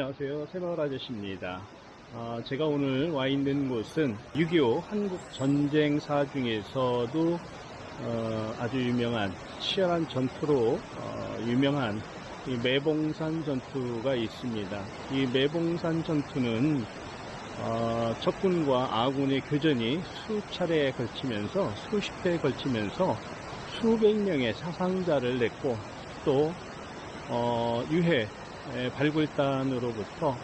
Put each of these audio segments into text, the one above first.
안녕하세요. 새마을 아저씨입니다. 어, 제가 오늘 와 있는 곳은 6.25 한국 전쟁사 중에서도 어, 아주 유명한 치열한 전투로 어, 유명한 이 매봉산 전투가 있습니다. 이 매봉산 전투는 어, 적군과 아군의 교전이 수차례에 걸치면서 수십 회에 걸치면서 수백 명의 사상자를 냈고 또 어, 유해 에, 발굴단으로부터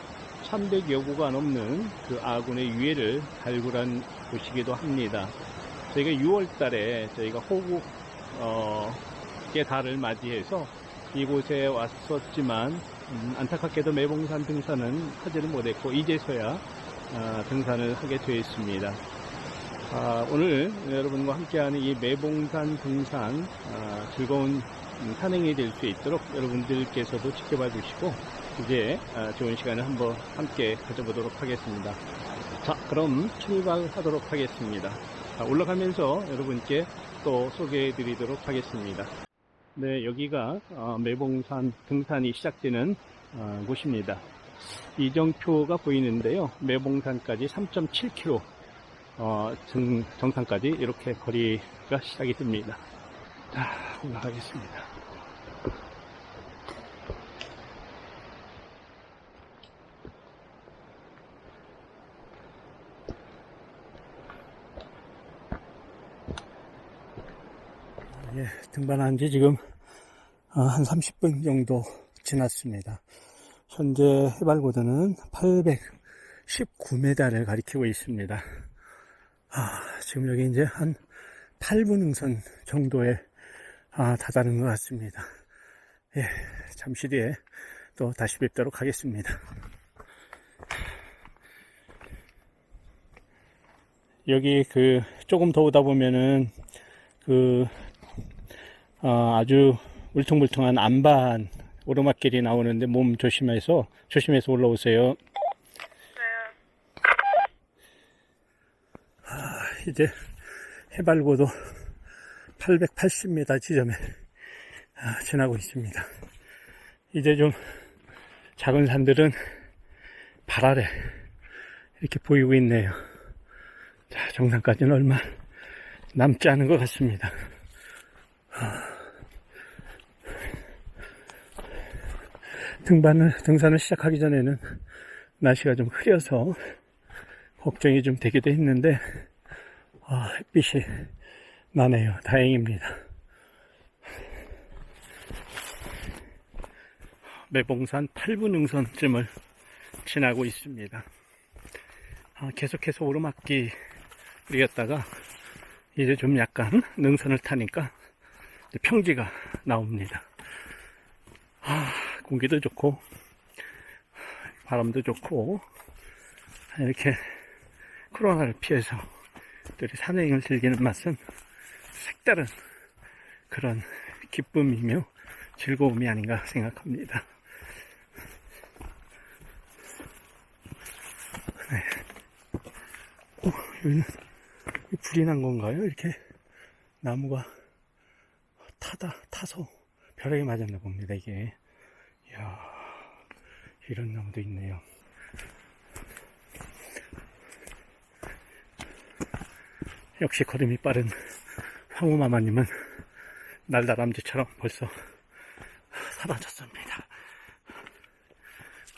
300여 구가 넘는 그 아군의 유해를 발굴한 곳이기도 합니다. 저희가 6월 달에 저희가 호국의 달을 맞이해서 이곳에 왔었지만 음, 안타깝게도 매봉산 등산은 하지를 못했고 이제서야 아, 등산을 하게 되었습니다. 아, 오늘 여러분과 함께하는 이 매봉산 등산 아, 즐거운 음, 산행이 될 수 있도록 여러분들께서도 지켜봐 주시고 이제 아, 좋은 시간을 한번 함께 가져보도록 하겠습니다. 자, 그럼 출발하도록 하겠습니다. 자, 올라가면서 여러분께 또 소개해 드리도록 하겠습니다. 네, 여기가 어, 매봉산 등산이 시작되는 어, 곳입니다. 이정표가 보이는데요. 매봉산까지 3.7km 어, 정, 정상까지 이렇게 거리가 시작이 됩니다. 자, 올라가겠습니다. 예, 등반한 지 지금 어, 한 30분 정도 지났습니다. 현재 해발고도는 819m를 가리키고 있습니다. 아, 지금 여기 이제 한 8분 응선 정도에 아, 다다른 것 같습니다. 예, 잠시 뒤에 또 다시 뵙도록 하겠습니다. 여기 그 조금 더 오다 보면은 그 어, 아주 울퉁불퉁한 안반 오르막길이 나오는데 몸 조심해서 조심해서 올라오세요. 아, 이제 해발고도 880m 지점에 아, 지나고 있습니다. 이제 좀 작은 산들은 발 아래 이렇게 보이고 있네요. 자, 정상까지는 얼마 남지 않은 것 같습니다. 등반을, 등산을 시작하기 전에는 날씨가 좀 흐려서 걱정이 좀 되기도 했는데, 아, 햇빛이 나네요. 다행입니다. 매봉산 8분 능선쯤을 지나고 있습니다. 아, 계속해서 오르막길이었다가 이제 좀 약간 능선을 타니까 평지가 나옵니다. 아, 공기도 좋고 바람도 좋고 이렇게 코로나를 피해서 들이 산행을 즐기는 맛은 색다른 그런 기쁨이며 즐거움이 아닌가 생각합니다. 네. 오, 여기는 불이 난 건가요? 이렇게 나무가 타다 타서 벼락이 맞았나 봅니다. 이게 이야 이런 나무도 있네요. 역시 걸음이 빠른 황후마마님은 날다람쥐처럼 벌써 사라졌습니다.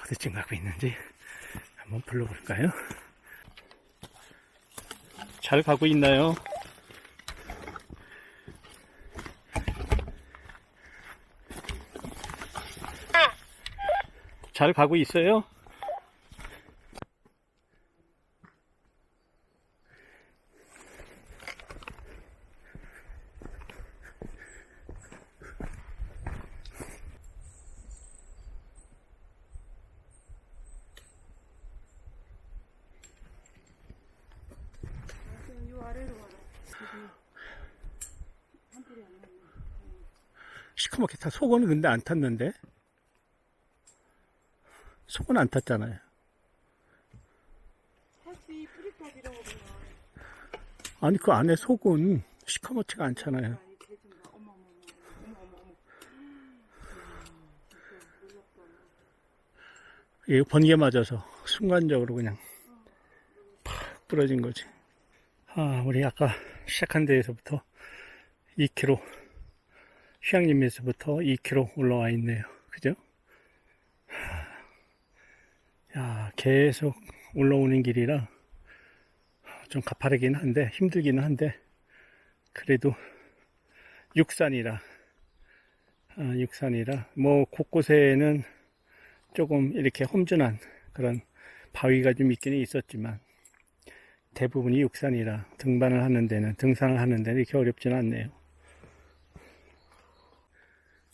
어디쯤 가고 있는지 한번 불러볼까요? 잘 가고 있나요? 잘 가고 있어요? 이 아래로 와라. 한 풀이 안 났네. 시커멓게 타. 속어는 근데 안 탔는데? 속은 안 탔잖아요. 아니, 그 안에 속은 시커멓지가 않잖아요. 이 번개 맞아서 순간적으로 그냥 팍 부러진 거지. 아, 우리 아까 시작한 데에서부터 2km, 휴양림에서부터 2km 올라와 있네요. 그죠? 야, 계속 올라오는 길이라 좀 가파르긴 한데, 힘들기는 한데, 그래도 육산이라, 아, 육산이라, 뭐, 곳곳에는 조금 이렇게 험준한 그런 바위가 좀 있기는 있었지만 대부분이 육산이라 등반을 하는 데는 등산을 하는 데는 이렇게 어렵지는 않네요.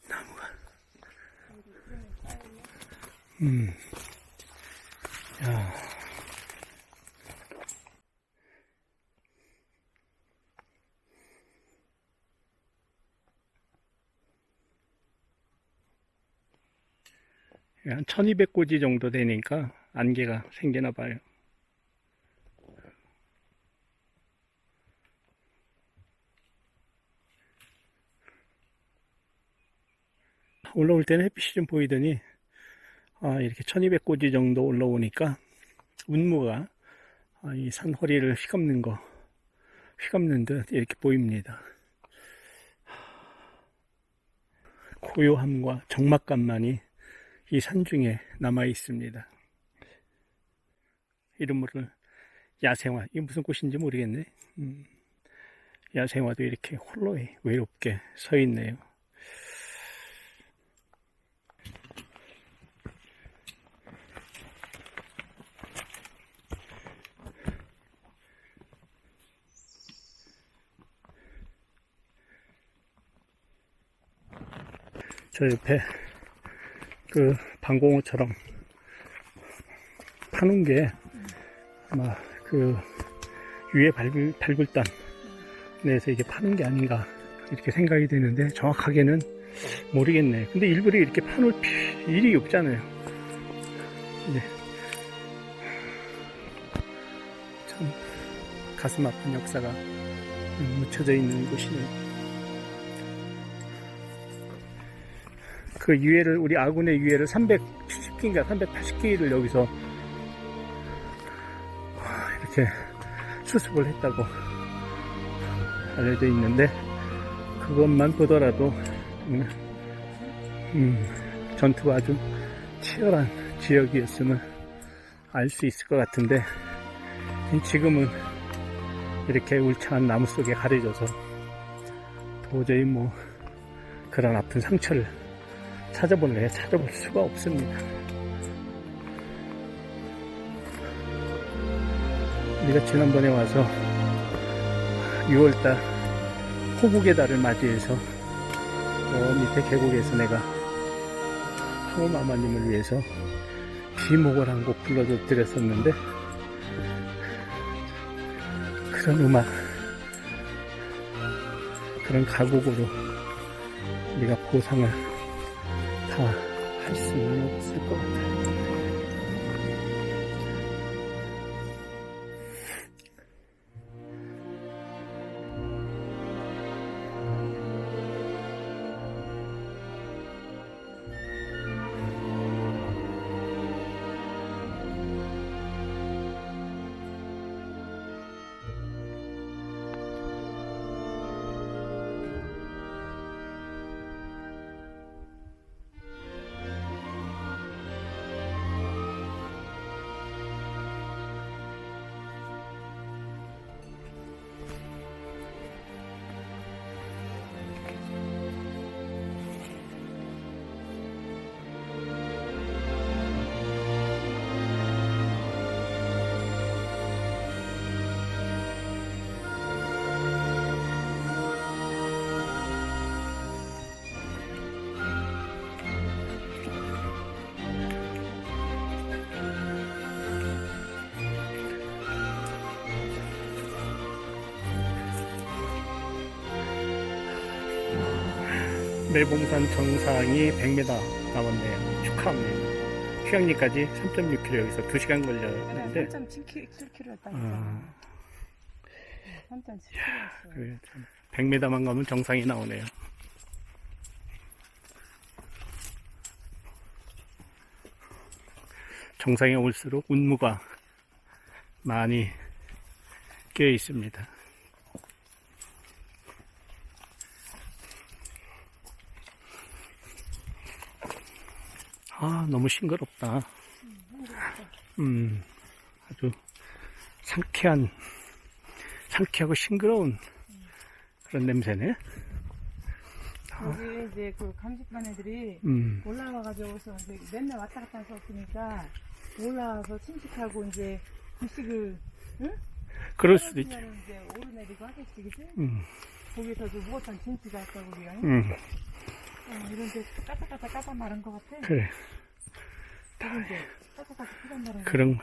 나무가 음. 야. 한 1200고지 정도 되니까 안개가 생기나 봐요. 올라올 때는 햇빛이 좀 보이더니 아, 이렇게 1200고지 정도 올라오니까 운무가 아, 이 산허리를 휘감는 거 휘감는 듯 이렇게 보입니다. 고요함과 적막감만이 이 산중에 남아 있습니다. 이름 모를 야생화, 이게 무슨 꽃인지 모르겠네. 음, 야생화도 이렇게 홀로 외롭게 서 있네요. 저 옆에 그 방공호처럼 파는 게 아마 그 위에 발굴, 발굴단 내에서 이게 파는 게 아닌가 이렇게 생각이 되는데 정확하게는 모르겠네. 근데 일부러 이렇게 파놓을 피- 일이 없잖아요. 네. 참 가슴 아픈 역사가 묻혀져 있는 곳이네요. 그 유해를 우리 아군의 유해를 370기인가 380기를 여기서 이렇게 수습을 했다고 알려져 있는데 그것만 보더라도 음, 음, 전투가 아주 치열한 지역이었음을 알 수 있을 것 같은데 지금은 이렇게 울창한 나무 속에 가려져서 도저히 뭐 그런 아픈 상처를 찾아볼래 찾아볼 수가 없습니다. 우리가 지난번에 와서 6월달 호국의 달을 맞이해서 저 밑에 계곡에서 내가 황후마마님을 위해서 비목을 한 곡 불러줘 드렸었는데 그런 음악 그런 가곡으로 우리가 보상을 다 할 수는 없을 것 같아요. 매봉산 정상이 100m 남았네요. 축하합니다. 휴양리까지 3.6km 여기서 2시간 걸렸는데 3.7km 했다니까. 아, 3.7km였어. 그래, 참 100m만 가면 정상이 나오네요. 정상에 올수록 운무가 많이 끼어 있습니다. 아, 너무 싱그럽다. 음, 아주 상쾌한, 상쾌하고 싱그러운 그런 냄새네. 여기 이제 그 감식반 애들이 음, 올라와가지고서 이제 맨날 왔다 갔다 해서 없으니까 올라와서 침식하고 이제 음식을 응? 그럴 수도. 떨어지면은 이제 오르내리고 하겠지, 그지? 음, 거기서 그 무엇한 진치가 있다고 우리가 응? 음, 어, 이런 데 까딱까딱 까딱 마른 것 같아. 그래. 여기 이제 까딱까딱 까딱 마른 거. 그런,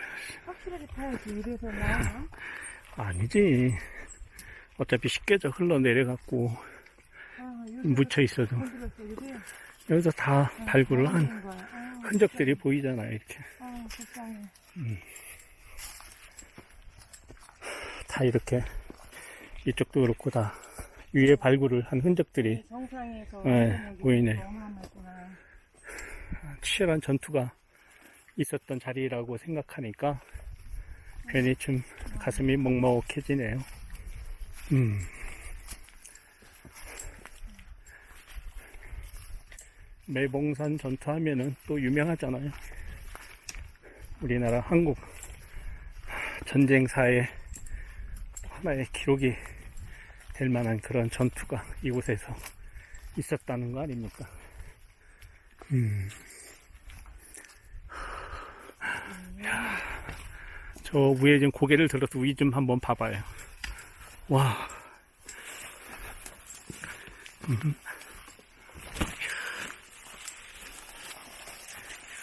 확실하게 타야지 이래서 나 아니지. 어차피 쉽게져 흘러내려갖고 아, 묻혀 있어도? 여기서 다 어, 발굴을 한 거야. 아, 흔적들이 보이잖아요, 이렇게. 아, 불쌍해. 다 이렇게 이쪽도 그렇고 다 위에 발굴을 한 흔적들이 정상에서 네, 이런 게 보이네. 어마어마했구나. 치열한 전투가 있었던 자리라고 생각하니까 괜히 좀 가슴이 먹먹해지네요. 음. 매봉산 전투하면은 또 유명하잖아요. 우리나라 한국 전쟁사의 하나의 기록이 될 만한 그런 전투가 이곳에서 있었다는 거 아닙니까? 음. 저 위에 지금 고개를 들어서 위 좀 한번 봐봐요. 와. 음.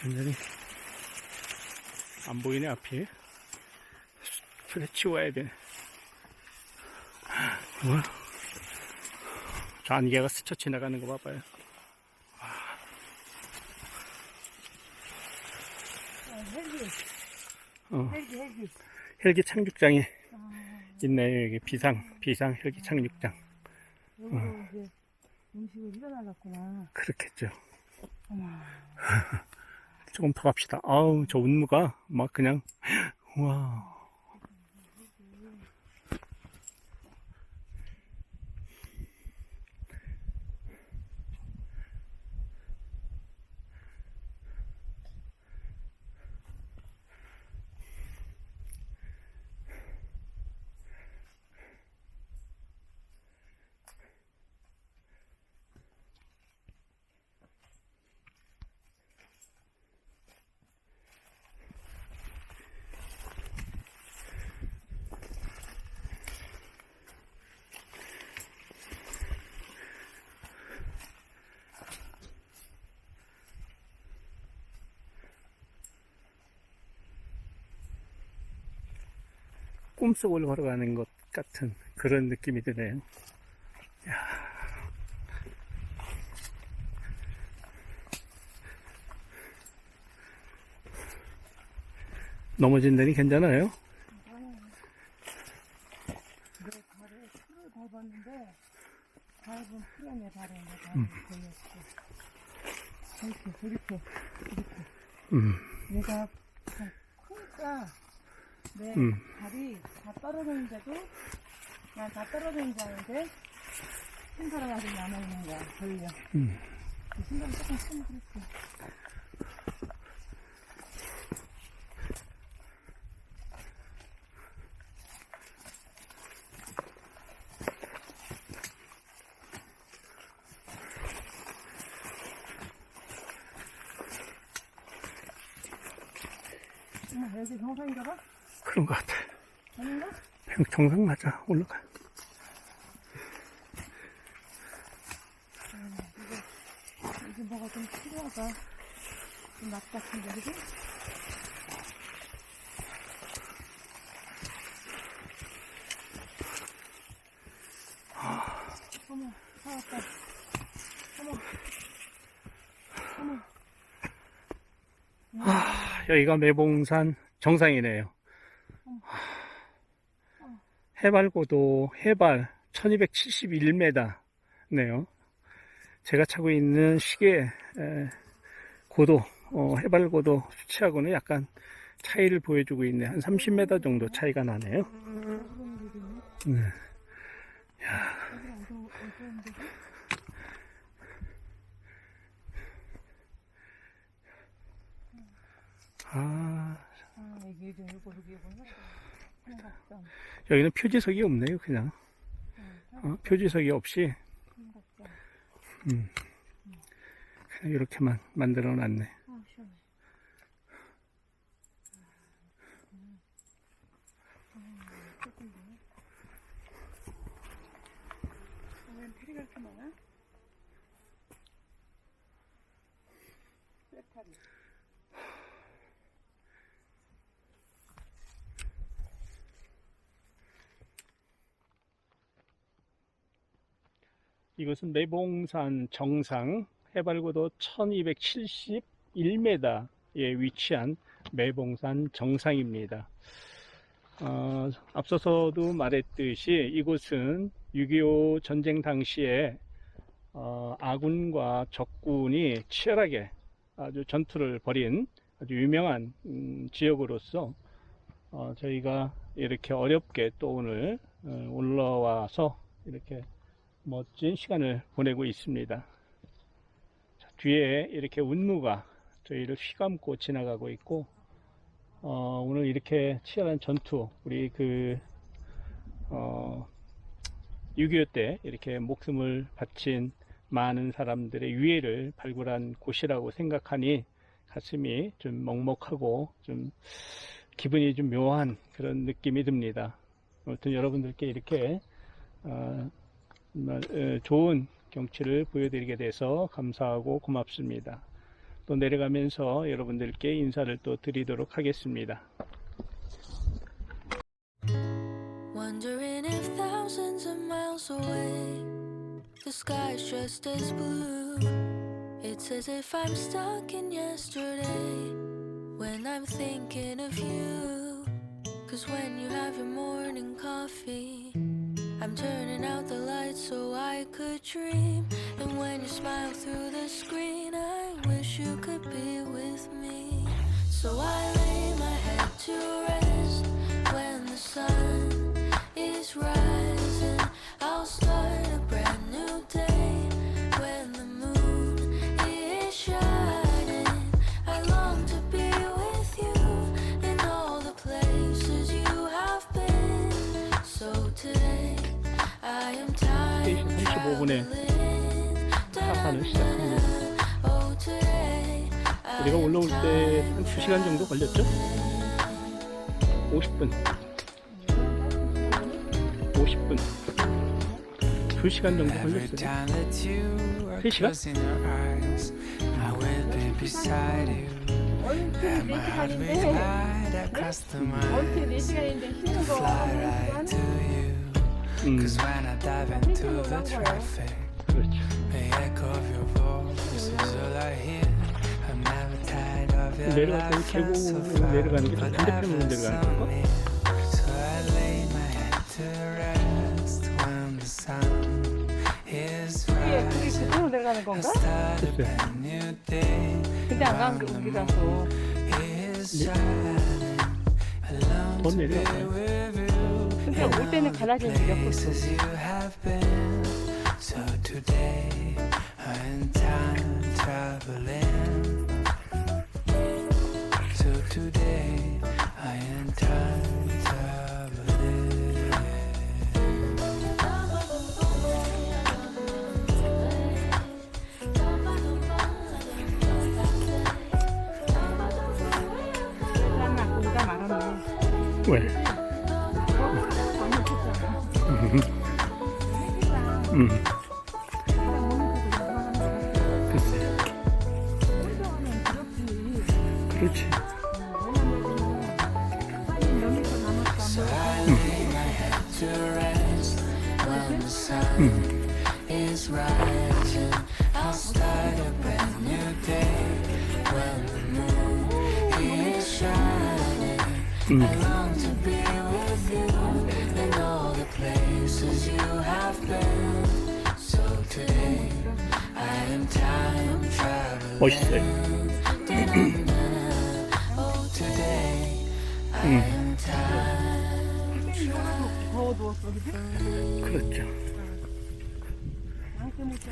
완전히 안 보이네 앞이. 그래 치워야 돼. 와. 저 안개가 스쳐 지나가는 거 봐봐요. 어, 헬기, 어. 헬기, 헬기. 헬기 착륙장이 아, 있네요. 여기 비상 비상 헬기 착륙장. 여기로 이제 음식을 일어나갔구나. 그렇겠죠. 조금 더 갑시다. 아우, 저 운무가 막 그냥, 와. 꿈속을 걸어가는 것 같은 그런 느낌이 드네요. 야. 넘어진 데니 괜찮아요? 걸렸어. 이렇게, 이렇게, 이렇게. 음, 참 크니까, 내 음. 발이 다 떨어졌는데도, 난 다 떨어졌는지 아는데, 신발을 아직 남아있는 거야, 걸려. 음. 그 신발이 조금 크면 그랬어. 어머, 여기 정상인가 봐? 그런 것 같아. 아닌가? 정상 맞아. 올라가. 이제 뭐가 좀 필요하다. 좀 납작한데, 그지? 어머, 살았다. 여기가 매봉산 정상이네요. 해발고도 해발 1271m네요. 제가 차고 있는 시계 에, 고도 어, 해발고도 수치하고는 약간 차이를 보여주고 있네. 한 30m 정도 차이가 나네요. 네. 아, 아, 이거 여기는 표지석이 없네요, 그냥. 어, 표지석이 없이 삼각점. 그냥 이렇게만 만들어 놨네. 아, 시원해. 왜 테리가 이렇게 많아? 쇠타리. 이것은 매봉산 정상 해발고도 1271m에 위치한 매봉산 정상입니다. 어, 앞서서도 말했듯이 이곳은 6.25 전쟁 당시에 어, 아군과 적군이 치열하게 아주 전투를 벌인 아주 유명한 음, 지역으로서 어, 저희가 이렇게 어렵게 또 오늘 어, 올라와서 이렇게 멋진 시간을 보내고 있습니다. 자, 뒤에 이렇게 운무가 저희를 휘감고 지나가고 있고, 어, 오늘 이렇게 치열한 전투, 우리 그, 어, 6.25 때 이렇게 목숨을 바친 많은 사람들의 유해를 발굴한 곳이라고 생각하니 가슴이 좀 먹먹하고 좀 기분이 좀 묘한 그런 느낌이 듭니다. 아무튼 여러분들께 이렇게, 어, 좋은 경치를 보여드리게 돼서 감사하고 고맙습니다. 또 내려가면서 여러분들께 인사를 또 드리도록 하겠습니다. Wondering if thousands of miles away, the sky's just as blue. It's as if I'm stuck in yesterday when I'm thinking of you. Cause when you have your morning coffee, I'm turning out the lights so I could dream. And when you smile through the screen, I wish you could be with me. So I lay my head to 올라올 때 한 2시간 정도 걸렸죠? 50분. 50분. 2시간 정도 걸렸어요. time that you are Hey, Shiva. closing your eyes, I will be beside you. And my heart will glide across the 어떻게 miles 4시간인데 쉬는 to 거. 음, 그렇죠. 내려갈 때 far, 내려가는 게 반대편으로 내려가는 건가? 그게. 그쪽으로 내려가는 건가? start a 글쎄. brand new day. 근데 안간게 우리 가서 Is shining. I long 더 내려가요. 근데 올 때는 가라지는 been. So today I'm time traveling. So today I am time traveling. 나 우리가 말하면 왜? 음, 글 누웠어? 그렇죠. 누웠어.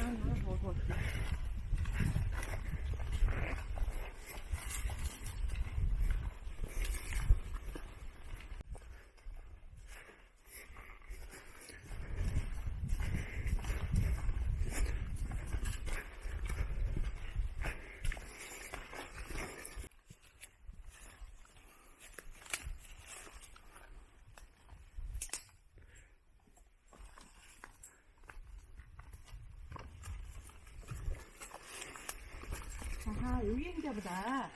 아하, 여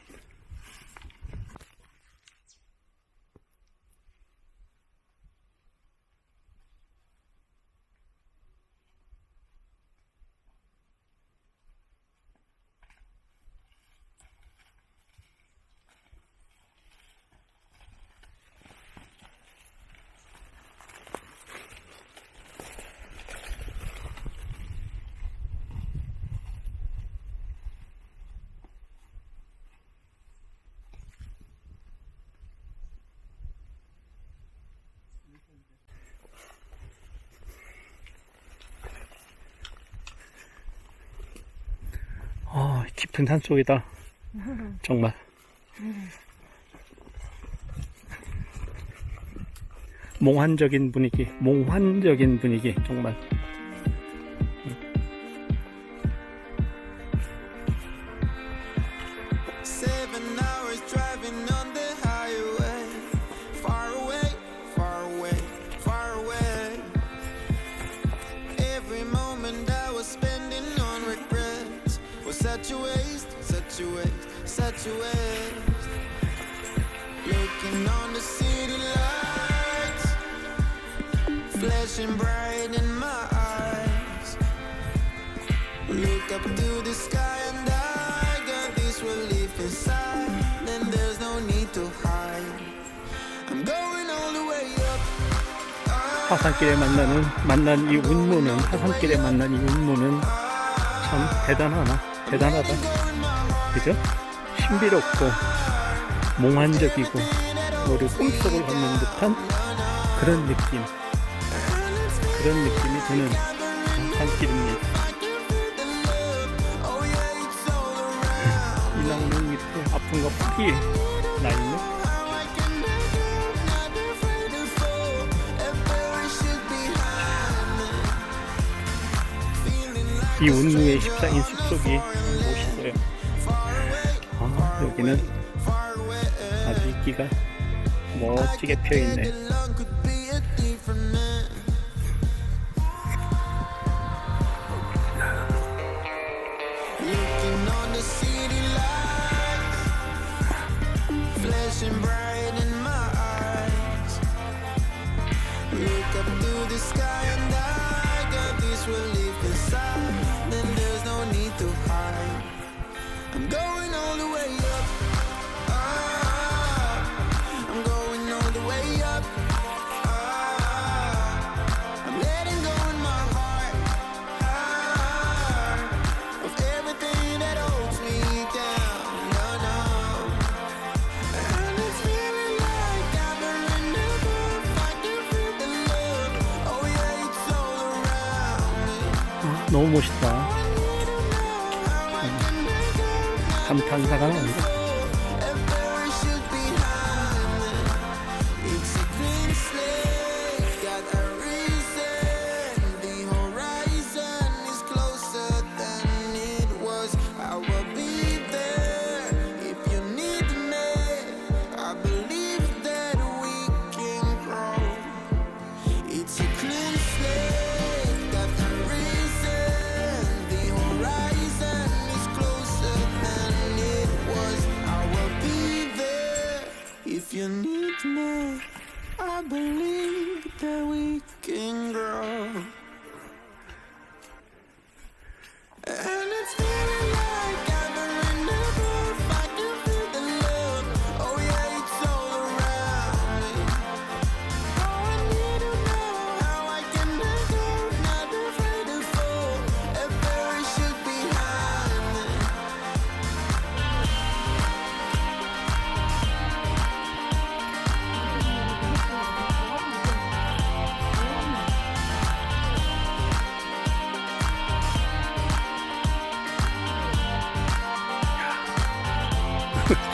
깊은 산 속이다. 정말. 몽환적인 분위기, 몽환적인 분위기, 정말. Seven hours driving such a waste, such a waste. Looking on the city lights, flashing bright in my eyes. Look up to the sky and I got this relief inside. Then there's no need to hide. I'm going all the way up. 하산길에 만나는, 만난 이 운무는, 하산길에 만난 이 운무는 참 대단하나, 대단하다. 그죠? 신비롭고, 몽환적이고, 우리 꿈속을 걷는 듯한 그런 느낌, 그런 느낌이 드는 산길입니다. Oh yeah, it's all around. 이 나무는 이렇게 아픈 거 풀이 나 있네. 이 운무의 십상인 숲속이 멋있어요. 아, 여기는. 아주 이끼가 멋지게 피어 있네.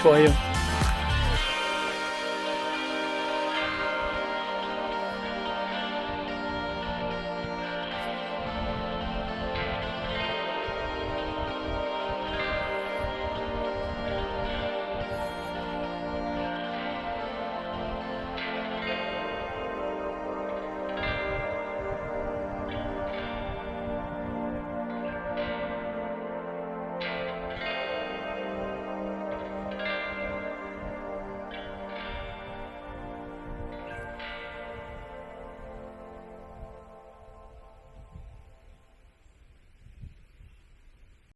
좋아요.